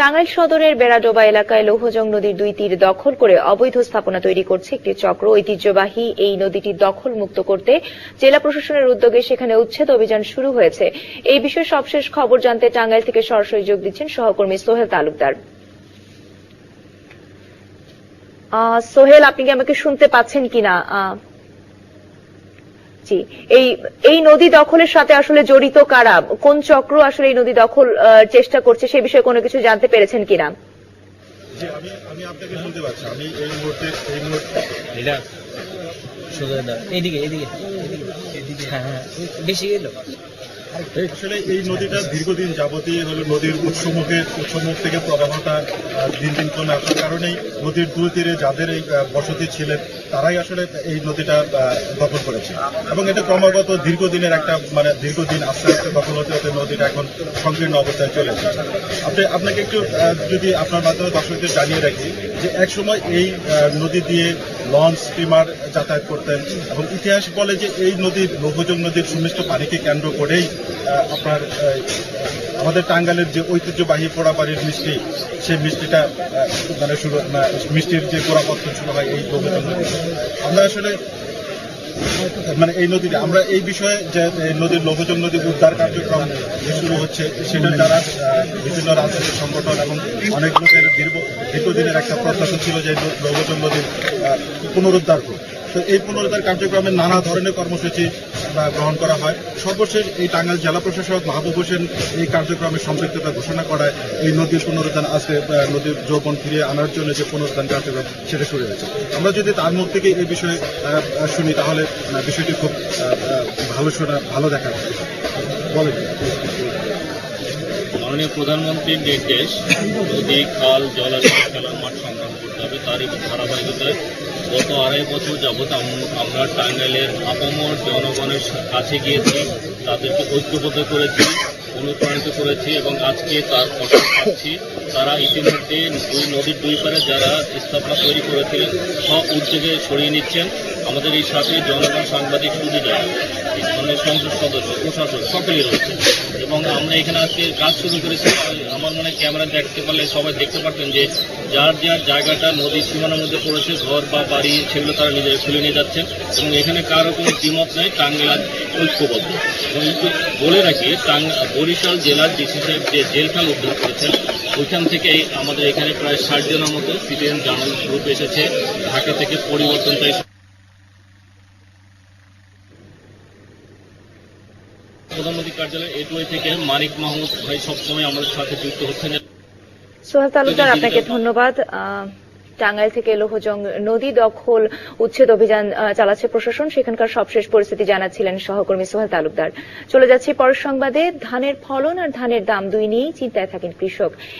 টাঙ্গাইল সদরের বেড়াডোবা এলাকায় লৌহজং নদীর দুই তীর দখল করে অবৈধ স্থাপনা তৈরি করছে একটি চক্র। ঐতিহ্যবাহী এই নদীটি দখল মুক্ত করতে জেলা প্রশাসনের উদ্যোগে সেখানে উচ্ছেদ অভিযান শুরু হয়েছে। এই বিষয়ে সবশেষ খবর জানতে টাঙ্গাইল থেকে সরাসরি যোগ দিচ্ছেন সহকর্মী সোহেল তালুকদার। সোহেল, আপনি কি আমাকে শুনতে পাচ্ছেন কিনা? জি এই এই নদী দখলের সাথে আসলে জড়িত কারা? কোন চক্র আসলে এই নদী দখল আহ, চেষ্টা করছে? সে বিষয়ে কোনো কিছু জানতে পেরেছেন কিনা? জি আমি আমি আপনাকে শুনতে পাচ্ছি। আমি এই মুহূর্তে এই মুহূর্তে এটা সোজা দাও এইদিকে এইদিকে এদিকে হ্যাঁ হ্যাঁ বেশি গেল আসলে এই নদীটা দীর্ঘদিন যাবতীয় হলো নদীর উৎসমুখে উৎসমুখ থেকে প্রবাহটা দিন দিন কমে আসার কারণেই নদীর দুই তীরে যাদের এই বসতি ছিলেন, তারাই আসলে এই নদীটা দখল করেছে। এবং এটা ক্রমাগত দীর্ঘদিনের একটা মানে দীর্ঘদিন আস্তে আস্তে দখল হতে হতে নদীটা এখন সংকীর্ণ অবস্থায় চলে এসেছে। আপনি, আপনাকে একটু যদি আপনার মাধ্যমে দর্শকদের জানিয়ে রাখি যে একসময় এই নদী দিয়ে লঞ্চ স্টিমার যাতায়াত করতেন এবং ইতিহাস বলে যে এই নদীর লৌহজং নদীর সুমিষ্ট পানিকে কেন্দ্র করেই আপনার আমাদের টাঙ্গালের যে ঐতিহ্যবাহী পোড়াবাড়ির মিষ্টি, সেই মিষ্টিটা মানে শুরু মিষ্টির যে গোড়াপত্র শুরু হয় এই লৌহজং নদী আমরা আসলে মানে এই নদীতে আমরা এই বিষয়ে যে নদীর লৌহজং নদী উদ্ধার কার্যক্রম শুরু হচ্ছে, সেটার দ্বারা বিভিন্ন রাজনৈতিক সংগঠন এবং অনেক লোকের দীর্ঘ, দীর্ঘদিনের একটা প্রত্যাশা ছিল যে লৌহজং নদীর পুনরুদ্ধার তো এই পুনরুদ্ধার কার্যক্রমে নানা ধরনের কর্মসূচি গ্রহণ করা হয়। সর্বশেষ এই টাঙ্গাইল জেলা প্রশাসক মাহবুব হোসেন এই কার্যক্রমে সম্পৃক্ততা ঘোষণা করায় এই নদীর পুনরুদ্ধার আজকে নদীর যৌবন ফিরিয়ে আনার জন্য যে পুনরুদ্ধার কার্যক্রম, সেটা শুরু হয়েছে। আমরা যদি তার মুখ থেকে এই বিষয়ে শুনি, তাহলে বিষয়টি খুব ভালো শোনা, ভালো দেখা। বলেন। মাননীয় প্রধানমন্ত্রীর নির্দেশ নদী, খাল জলাশয় খেলার মাঠ সংগ্রাম করতে হবে, তারই ধারাবাহিকতায় গত আড়াই বছর যাবৎ আমরা টাঙ্গাইলের আপামর জনগণের কাছে গিয়েছি, তাদেরকে ঐক্যবদ্ধ করেছি, অনুপ্রাণিত করেছি এবং আজকে তার ফসল পাচ্ছি। তারা ইতিমধ্যে দুই নদীর দুই পারে যারা স্থাপনা তৈরি করেছিলেন, সব উদ্যোগে সরিয়ে নিচ্ছেন। আমাদের এই সাথে জনগণ সাংবাদিক সুবিধা মানে সংসদ সদস্য প্রশাসন সকলেই রয়েছে। এবং আমরা এখানে আজকে কাজ শুরু করেছি। আমার মনে হয় ক্যামেরা দেখতে পারলে সবাই দেখতে পারতেন যে যার যার জায়গাটা নদীর সীমানার মধ্যে পড়েছে, ঘর বা বাড়ি সেগুলো তারা নিজেরা খুলে নিয়ে যাচ্ছেন। এবং এখানে কারও কোনো দ্বিমত নেই আজ ঐক্যবদ্ধ। এবং বলে রাখি টাং বরিশাল জেলার ডিসি সাহেব যে জেলখাল উদ্ধার করেছেন, ওইখান থেকে আমাদের এখানে প্রায় ষাট জনের মতো সিটিজেন জার্নালিস্ট গ্রুপ এসেছে। ঢাকা থেকে পরিবর্তন চাই প্রধানমন্ত্রী কার্যালয় থেকে মানিক মাহমুদ ভাই সবসময় আমাদের সাথে যুক্ত হচ্ছেন। সোনা তালুকদার আপনাকে ধন্যবাদ। টাঙ্গাইল থেকে লোহজং নদী দখল উচ্ছেদ অভিযান চালাচ্ছে প্রশাসন। সেখানকার সবশেষ পরিস্থিতি জানাচ্ছিলেন সহকর্মী সোহেল তালুকদার। চলে যাচ্ছে পরের সংবাদে। ধানের ফলন আর ধানের দাম দুই নিয়েই চিন্তায় থাকেন কৃষক।